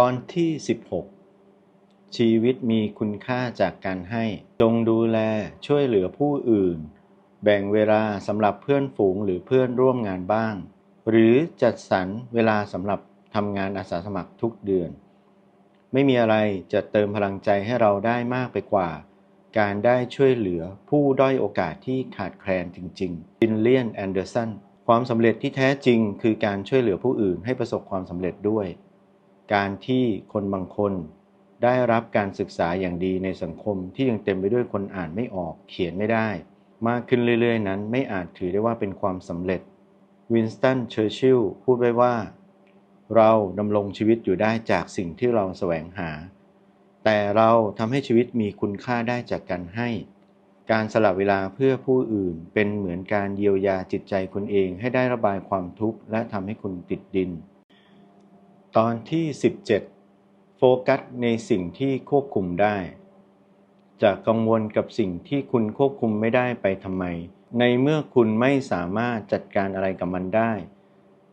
ตอนที่ 16 ชีวิตมีคุณค่าจากการให้ จงดูแลช่วยเหลือผู้อื่น แบ่งเวลาสำหรับเพื่อนฝูงหรือเพื่อนร่วมงานบ้าง หรือจัดสรรเวลาสำหรับทำงานอาสาสมัครทุกเดือน ไม่มีอะไรจะเติมพลังใจให้เราได้มากไปกว่า การได้ช่วยเหลือผู้ด้อยโอกาสที่ขาดแคลนจริงๆจินเลียนแอนเดอร์สันความสำเร็จที่แท้จริงคือการช่วยเหลือผู้อื่นให้ประสบความสำเร็จด้วย การที่คนบางคนได้รับการศึกษาอย่างดีในสังคมที่ยังเต็มไปด้วยคนอ่านไม่ออกเขียนไม่ได้ มากขึ้นเรื่อยๆ นั้นไม่อาจถือได้ว่าเป็นความสำเร็จ วินสตัน เชอร์ชิลล์พูดไว้ว่า เราดำรงชีวิตอยู่ได้จากสิ่งที่เราแสวงหา แต่เราทำให้ชีวิตมีคุณค่าได้จากการให้ การสละเวลาเพื่อผู้อื่นเป็นเหมือนการเยียวยาจิตใจคุณเองให้ได้ระบายความทุกข์และทำให้คุณติดดิน ตอนที่ 17 โฟกัสในสิ่งที่ควบคุมได้ จะกังวลกับสิ่งที่คุณควบคุมไม่ได้ไปทำไม ในเมื่อคุณไม่สามารถจัดการอะไรกับมันได้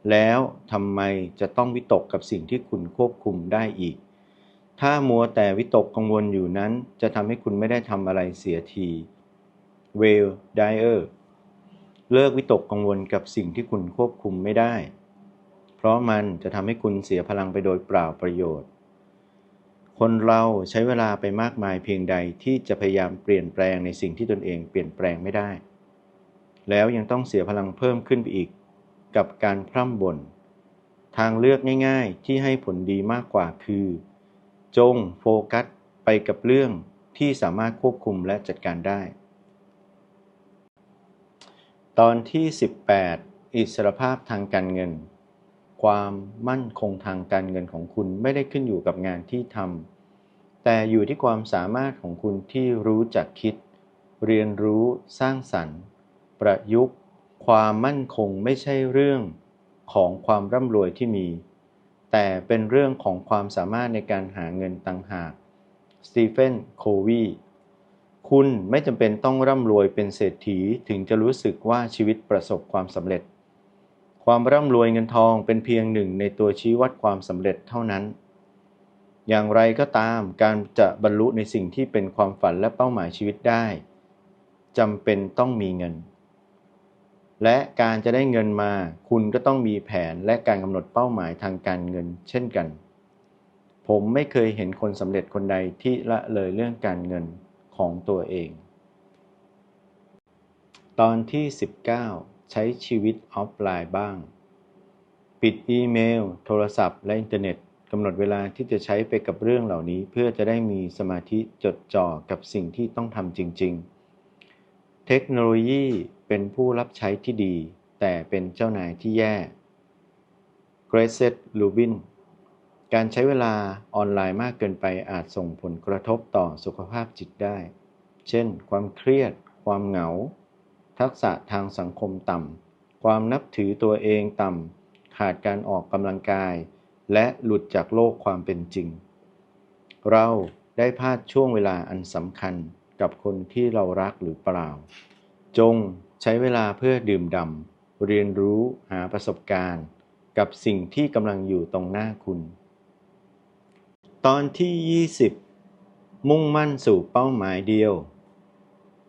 แล้วทำไมจะต้องวิตกกับสิ่งที่คุณควบคุมได้อีก ถ้ามัวแต่วิตกกังวลอยู่นั้น จะทำให้คุณไม่ได้ทำอะไรเสียทีเวลไดเออร์เลิกวิตกกังวลกับสิ่งที่คุณควบคุมไม่ได้ เพราะมันจะทำให้คุณเสียพลังไปโดยเปล่าประโยชน์ คนเราใช้เวลาไปมากมายเพียงใดที่จะพยายามเปลี่ยนแปลงในสิ่งที่ตนเองเปลี่ยนแปลงไม่ได้ แล้วยังต้องเสียพลังเพิ่มขึ้นไปอีก กับการพร่ำบ่นทางเลือกง่ายๆ ที่ให้ผลดีมากกว่าคือ จงโฟกัสไปกับเรื่องที่สามารถควบคุมและจัดการได้ ตอนที่ 18 อิสรภาพทางการเงิน ความมั่นคงทางการเงินของคุณไม่ได้ขึ้นอยู่กับงานที่ทำแต่อยู่ที่ความสามารถของคุณที่รู้จักคิด เรียนรู้สร้างสรรค์ ประยุกต์ ความมั่นคงไม่ใช่เรื่องของความร่ำรวยที่มี แต่เป็นเรื่องของความสามารถในการหาเงินต่างหากสตีเฟนโควีคุณไม่จำเป็นต้องร่ำรวยเป็นเศรษฐีถึงจะรู้สึกว่าชีวิตประสบความสำเร็จ ความร่ำรวยเงินทองเป็นเพียงหนึ่งในตัวชี้วัดความสำเร็จเท่านั้น อย่างไรก็ตามการจะบรรลุในสิ่งที่เป็นความฝันและเป้าหมายชีวิตได้จำเป็นต้องมีเงิน และการจะได้เงินมา คุณก็ต้องมีแผนและการกำหนดเป้าหมายทางการเงิน เช่นกัน ผมไม่เคยเห็นคนสำเร็จคนใดที่ละเลยเรื่องการเงินของตัวเอง ตอนที่ 19 ใช้ชีวิตออฟไลน์บ้าง ปิดอีเมล โทรศัพท์ และอินเทอร์เน็ตกำหนดเวลาที่จะใช้ไปกับเรื่องเหล่านี้ เพื่อจะได้มีสมาธิจดจ่อกับสิ่งที่ต้องทำจริง ๆ เทคโนโลยีเป็นผู้รับใช้ที่ดี แต่เป็นเจ้านายที่แย่เกรเซตลูบินการใช้เวลาออนไลน์มากเกินไปอาจส่งผลกระทบต่อสุขภาพจิตได้ เช่น ความเครียด ความเหงา ทักษะทางสังคมต่ำ ความนับถือตัวเองต่ำ ขาดการออกกำลังกาย และหลุดจากโลกความเป็นจริง เราได้พลาดช่วงเวลาอันสำคัญกับคนที่เรารักหรือเปล่า จงใช้เวลาเพื่อดื่มด่ำเรียนรู้หาประสบการณ์ กับสิ่งที่กำลังอยู่ตรงหน้าคุณ ตอนที่ 20 มุ่งมั่นสู่เป้าหมายเดียว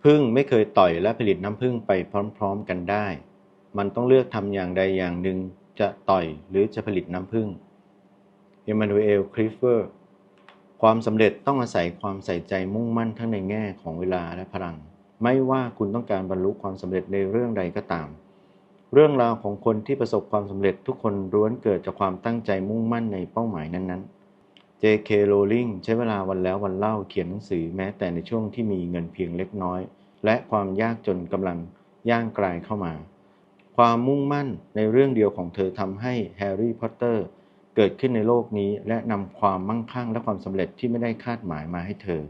พึ่งไม่เคยต่อยและผลิตน้ำพึ่งไปพร้อมๆกันได้ มันต้องเลือกทำอย่างใดอย่างหนึ่งจะต่อยหรือจะผลิตน้ำพึ่งเอมานูเอลคริฟเฟอร์ความสำเร็จต้องอาศัยความใส่ใจมุ่งมั่นทั้งในแง่ของเวลาและพลัง ไม่ว่าคุณต้องการบรรลุความสำเร็จในเรื่องใดก็ตาม เรื่องราวของคนที่ประสบความสำเร็จทุกคนล้วนเกิดจากความตั้งใจมุ่งมั่นในเป้าหมายนั้นๆ J.K. Rowling ใช้เวลาวันแล้ววันเล่าเขียนหนังสือแม้แต่ในช่วงที่มีเงินเพียงเล็กน้อย และความยากจนกำลังย่างกลายเข้ามา ความมุ่งมั่นในเรื่องเดียวของเธอทำให้แฮร์รี่พอตเตอร์เกิดขึ้นในโลกนี้ และนำความมั่งคั่งและความสำเร็จที่ไม่ได้คาดหมายมาให้เธอ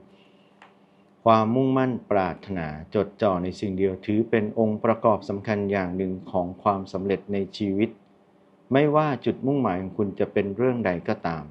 ความมุ่งมั่นปรารถนาจดจ่อในสิ่งเดียวถือเป็นองค์ประกอบสำคัญอย่างหนึ่งของความสำเร็จในชีวิต ไม่ว่าจุดมุ่งหมายของคุณจะเป็นเรื่องใดก็ตาม